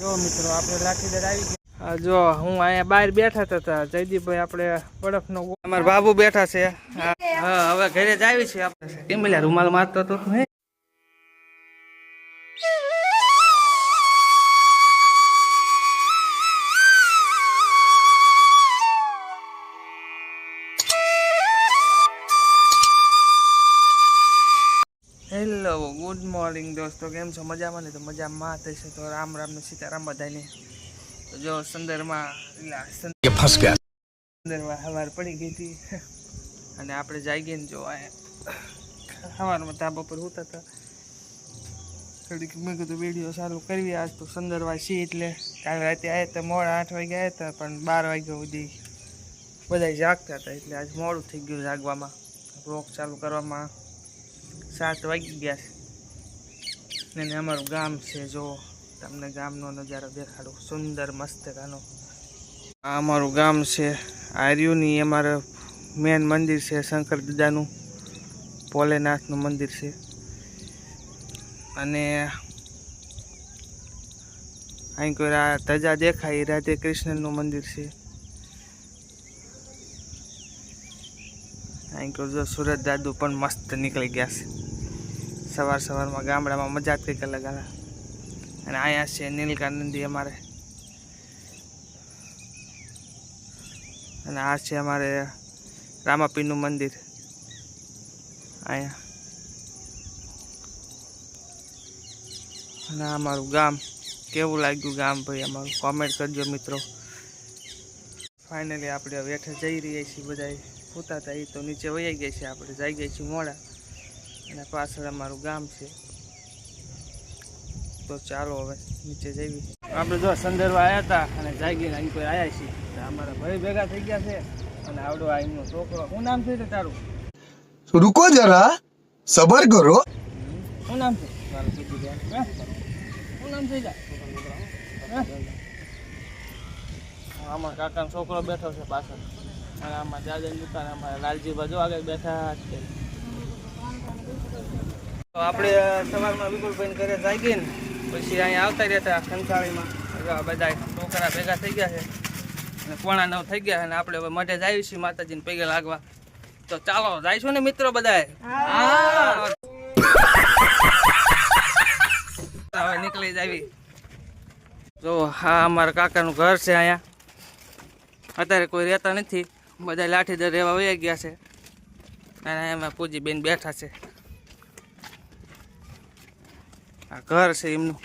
જો મિત્રો આપણે લાઠીદર આવી ગયા. જો હું અહીંયા બહાર બેઠા હતા તા. જયદીપભાઈ આપણે બરફનો નો અમારા બાબુ બેઠા છે. હા હવે ઘરે જ આવી છે. આપણે કેમ રૂમાલ મારતો તો? હેલો ગુડ મોર્નિંગ દોસ્તો કેમ છો? મજામાં ને? તો મજામાં થશે તો રામ રામ ને સીતારામ બધાને તો જો સંદરમાં સંદરમાં હવાર પડી ગઈ હતી. અને આપણે જઈ ગયા ને જો હવારમાં ધાબા પર હોતા હતા. થોડીક મેં કીધું વીડિયો ચાલુ કરવી આજ તો સંદરવા છીએ એટલે. કાલ રાતે આવ્યા હતા મોડા આઠ વાગે આવ્યા હતા પણ બાર વાગ્યા સુધી બધા જાગતા હતા. એટલે આજ મોડું થઈ ગયું જાગવામાં. રોગ ચાલુ કરવામાં. સાત વાગી ગયા છે. ને અમારું ગામ છે, જો, તમને ગામનો નજારો દેખાડું. સુંદર મસ્ત ગાનો. આ અમારું ગામ છે, આર્યુની અમારું મેન મંદિર છે, શંકર દાદાનું, ભોલેનાથનું મંદિર છે. અને અહીં કોઈ ધજા દેખાય, રાધે કૃષ્ણનું મંદિર છે. અહીં કોઈ સુરત દાદુ પણ મસ્ત નીકળી ગયા છે. સવાર સવારમાં ગામડામાં મજા જ કંઈક અલગ આવે. અને અહીંયા છે નીલકાનંદી અમારે. અને આ છે અમારે રામાપીનું મંદિર. અહીંયા. અને અમારું ગામ. કેવું લાગ્યું ગામ ભાઈ અમારું? કોમેન્ટ કરજો મિત્રો. ફાઇનલી આપણે હેઠળ જઈ રહ્યા છીએ બધા પોતા હતા એ તો નીચે વૈયા ગયા છે આપણે. જઈ ગયા છીએ મોડા. અને પાછળ અમારું ગામ છે. તો ચાલો હવે નીચે જઈએ. આપણે જો સંદર્ભ આવ્યા હતા અને જાગીને અહીં કોઈ આવ્યા છીએ. અમારા ભાઈ ભેગા થઈ ગયા છે અને આવડો આ એમનો છોકરો. શું નામ છે તારું? રૂકો જરા સબર કરો. શું નામ છે? તારું શું નામ છે આમાં કાકાનો છોકરો બેઠો છે પાછળ. અને આમાં જાજન દુકાન અમારા લાલજી બાજુ આગળ બેઠા છે. આપણે સવારમાં વિપુલભાઈ ઘરે જાગી ને પછી અહીંયા આવતા રહેતા ખંસાળીમાં હવે બધા છોકરા ભેગા થઈ ગયા છે અને પોણા નવ થઈ ગયા અને આપણે હવે મઢે જ આવી છીએ માતાજીને પગે લાગવા. તો ચાલો જઈશું ને મિત્રો બધાએ હવે નીકળી જાવી જો, હા, અમારા કાકાનું ઘર છે અહીંયા. અત્યારે કોઈ રહેતા નથી. બધા લાઠીદર રહેવા વયા ગયા છે. અને એમાં પૂજી બેન બેઠા છે. આ ઘર છે એમનું.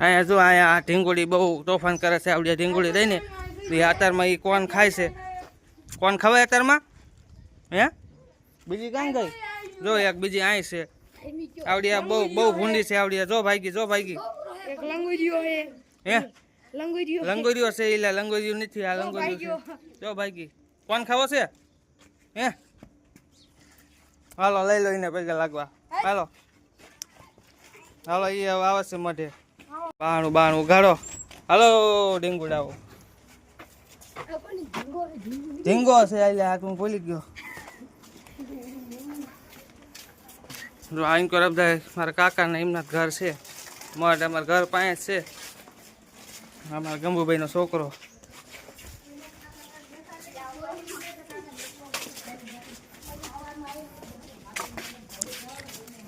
અહીંયા જો અહીંયા આ ઢીંગોળી બહુ તોફાન કરે છે આવડી ઢીંગોળી દઈને એ અત્યારમાં એ કોણ ખાય છે? કોણ ખવાય અત્યારમાં? હે? બીજી કાંઈ ગઈ? જો એક બીજી અહીં છે. આવડી આ બહુ બહુ ભૂંડી છે આવડી આ. જો ભાઈગી જો ભાઈગી એક લંગોડિયો હે હે? લંગોડિયો લંગોરીઓ છે એટલે લંગોરીઓ નથી આ લંગોરીઓ છે. જો ભાઈગી કોણ ખાવો છે? હે? હાલો લઈ લો એને પૈસા લાગવા. હાલો. હાલો એ હવે આવે છે મઢે. બાણું બાણું ઉઘાડો. હાલો ડીંગુડાઓ ઢીંગો છે એટલે આ હું ભૂલી ગયો. આઈન કરો બધા મારા કાકાના એમના ઘર છે. મઢ અમારા ઘર પાસે છે. અમારા ગંભુભાઈનો છોકરો.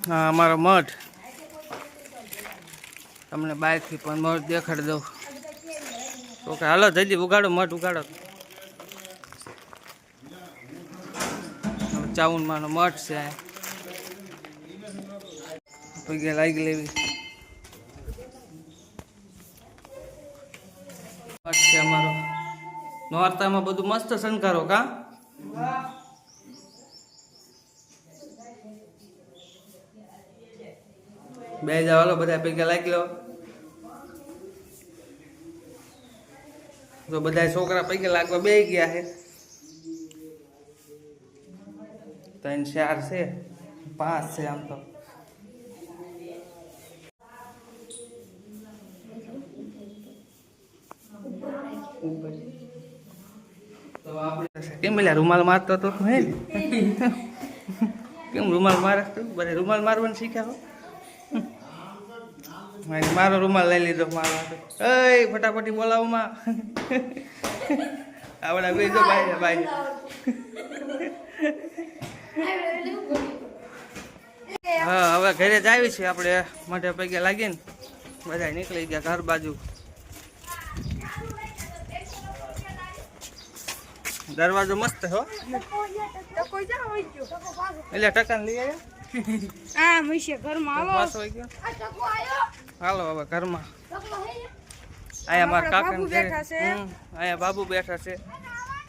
હા, અમારો મઠ. તમને બહારથી પણ મઠ દેખાડી દઉં. તો કે હાલો જલ્દી ઉગાડો મઠ, ઉગાડો. ચાઉનમાં મઠ છે. પગે લાગી લેવી. મઠ છે અમારો. નોરતામાં બધું મસ્ત શંકારો કા? બે જવાલો બધા ભેગા લાગી લો. તો બધા છોકરા પૈકી લાગવા બે ગયા છે. ત્રણ ચાર છે પાંચ છે આમ તો. તો આપણે કેમ પેલા રૂમાલ મારતો તો હે કેમ રૂમાલ મારે? બધે રૂમાલ મારવાનું શીખ્યા હો? મારી મારો રૂમાલ લઈ લીધો મારો એ ફટાફટી બોલાવમાં. આવડા બે તો ભાઈ ભાઈ હા હવે ઘરે જ આવી છે આપણે. મોઢે પૈકે લાગીને બધા નીકળી ગયા ઘર બાજુ. દરવાજો મસ્ત હો. એટલે ટકાને લઈ આવ્યા? આ મહીશે ઘરમાં આવો. પાછો આવી ગયો. હાલો હવે ઘરમાં. અહીંયા મારા કાકા છે. અહીંયા બાબુ બેઠા છે.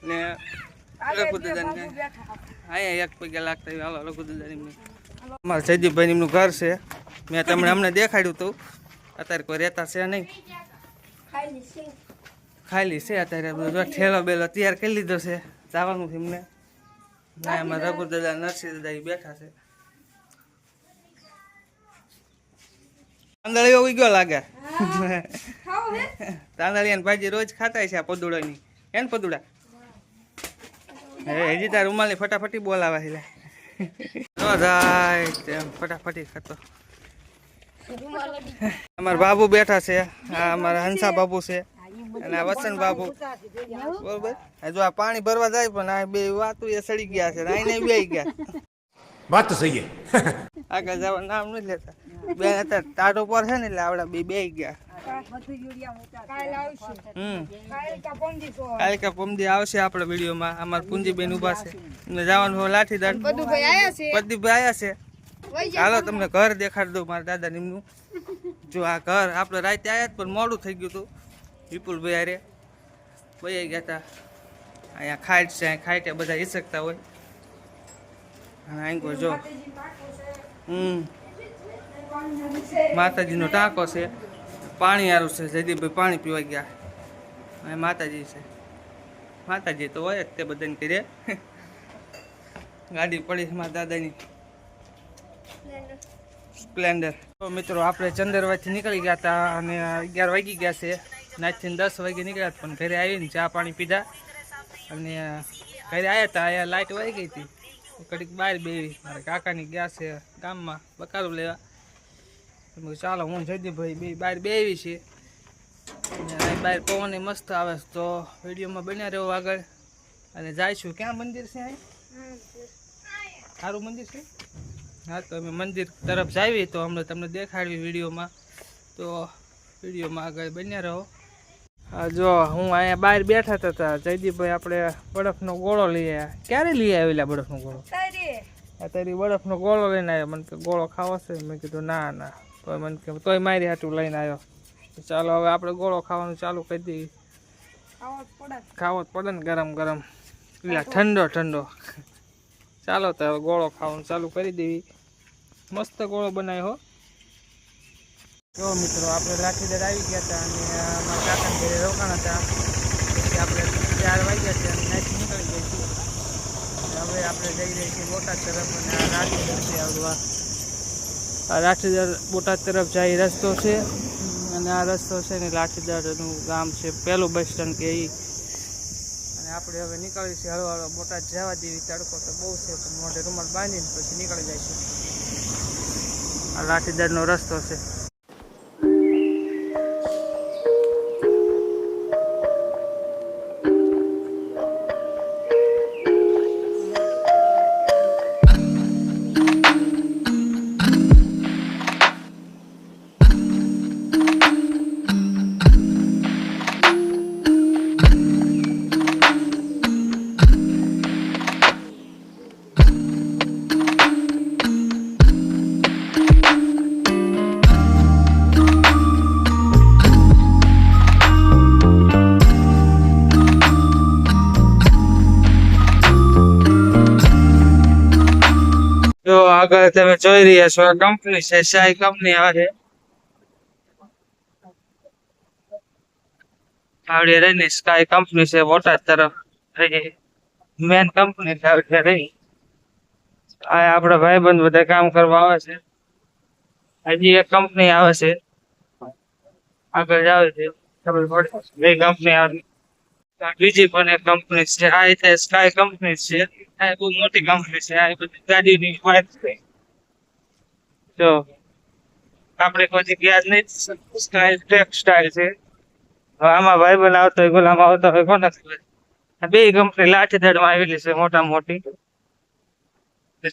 ને રઘુ દાદાને અહીંયા એક પગે લાગતા. હાલો રઘુ દાદાની અમારા જયદીપભાઈ એમનું ઘર છે. મેં તમને અમને દેખાડ્યું હતું અત્યારે કોઈ રહેતા છે નહીં. ખાલી છે. અત્યારે. બધું જો ઠેલો બેલો તૈયાર કરી લીધો છે. જવાનું છે એમને. ના એમાં રઘુ દાદા નરસિંહ દાદા એ બેઠા છે. તાંદળીઓ ઉગ્યો લાગે. તાંદળિયા ભાજી રોજ ખાતા છે આ પદુડાની હે ને પદુડા? હે. હજી તાર રૂમાલ ફટાફટી બોલાવા છે ફટાફટી ખાતો. અમારા બાબુ બેઠા છે. આ અમારા હંસા બાબુ છે. અને આ વસન બાબુ. બરોબર? જો આ પાણી ભરવા જાય પણ આ બે વાતું એ સડી ગયા છે આઈને બે ગયા. વાત તો સહી આગળ જવાનું નામ નથી લેતા. બેન હતા ટાટો પર છે ને એટલે આપડે બે બે ગયા. કાલ આવશું. હમ. કાલ કા પંદી સો કાલે કે પમદી આવશે આપણા વિડીયોમાં. અમાર પુંજીબેન ઊભા છે. એમને જવાનું લાઠીદાર. બધું આયા છે? પ્રદીપભાઈ વઈ તમને ઘર દેખાડી દઉં મારા દાદા એમનું જો આ ઘર આપણે રાતે આવ્યા પણ મોડું થઈ ગયું હતું. વિપુલભાઈ અરે ભાઈ ગયા હતા અહીંયા ખાઈટ છે ખાઈટ ખાઈટે બધા હિસકતા હોય. હા કોઈ જો. હમ. માતાજીનો ટાંકો છે. પાણી સારું છે. જયદીપભાઈ પાણી પીવા ગયા. અને માતાજી છે. માતાજી તો હોય જ તે બધાને કરીએ ગાડી પડી છે મારા દાદાની. સ્પ્લેન્ડર તો મિત્રો, આપણે ચંદરવાથી નીકળી ગયા હતા અને અગિયાર વાગી ગયા છે. નાચથી દસ વાગે નીકળ્યા પણ ઘરે આવીને ચા પાણી પીધા. અને ઘરે આવ્યા હતા, અહીંયા લાઇટ વહી ગઈ હતી. કડીક બહાર બેવી મારા કાકાની ગયા છે ગામમાં બકારું લેવા. ચાલો હું જયદીપભાઈ બે બહાર બેવી છે. બહાર પવન મસ્ત આવે છે. તો વિડીયોમાં બન્યા રહ્યો આગળ. અને જાયશું ક્યાં મંદિર છે અહીં? સારું મંદિર છે? હા તો અમે મંદિર તરફ જાવી તો અમને તમને દેખાડવી વિડીયોમાં. તો વિડીયોમાં આગળ બન્યા રહો. હા જો હું અહીંયા બહાર બેઠા હતા જયદીપભાઈ આપણે બરફનો ગોળો લઈ આવ્યા. ક્યારે લઈ આવેલા બરફનો ગોળો? તારે અત્યારે બરફનો ગોળો લઈને આવ્યો. મને કે ગોળો ખાવો છે. મેં કીધું ના ના. તોય મને કે તોય મારી હાટું લઈને આવ્યો. ચાલો હવે આપણે ગોળો ખાવાનું ચાલુ કરી દઈએ. ખાવો જ પડે ને ગરમ ગરમ. ઠંડો ઠંડો. ચાલો તો હવે ગોળો ખાવાનું ચાલુ કરી દેવી. મસ્ત ગોળો બનાવ્યો હો. જો મિત્રો, આપણે લાઠીદાર આવી ગયા હતા અને અમારા કાકાને ઘરે રોકાણ હતા. આપણે ચાર વાગ્યા છે અને નાઈટ નીકળી ગઈ છીએ હવે આપણે જઈ રહી છીએ બોટાદ તરફ અને આ છે આવડવા લાઠીદાર બોટાદ તરફ જાય રસ્તો છે. અને આ રસ્તો છે ને લાઠીદારનું ગામ છે, પહેલું બસ સ્ટેન્ડ કે એ અને આપણે હવે નીકળીએ છીએ હળવા બોટાદ જવા દેવી તડકો તો બહુ છે, પણ મોઢે રૂમાલ બાંધીને પછી નીકળી જાય છે. આ લાઠીદારનો રસ્તો છે. જો આગળ તમે જોઈ રહ્યા છો કંપની છે સાઈ કંપની આવે આવડી રહી ને સ્કાય કંપની છે, બોટાદ તરફ મેન કંપની છે આવડી રહી આ આપણા ભાઈબંધ બધા કામ કરવા આવે છે. હજી એક કંપની આવે છે. આગળ જાવે છે. ખબર પડે. બે કંપની આવે બીજી પણ એક કંપની છે. આ રીતે સ્કાય કંપની છે. આ બહુ મોટી કંપની છે. આ બધી ગાડીની વાત છે. જો આપણે કોઈ ગયા નહીં સ્કાય ટેક્સટાઇલ છે. આમાં ભાઈ બન આવતો હોય, ગુલામ આવતો હોય કોને ખબર બે કંપની લાઠીદળમાં આવેલી છે મોટા મોટી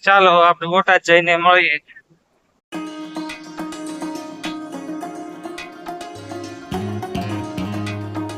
ચાલો, આપણે બોટાદ જઈને મળીએ.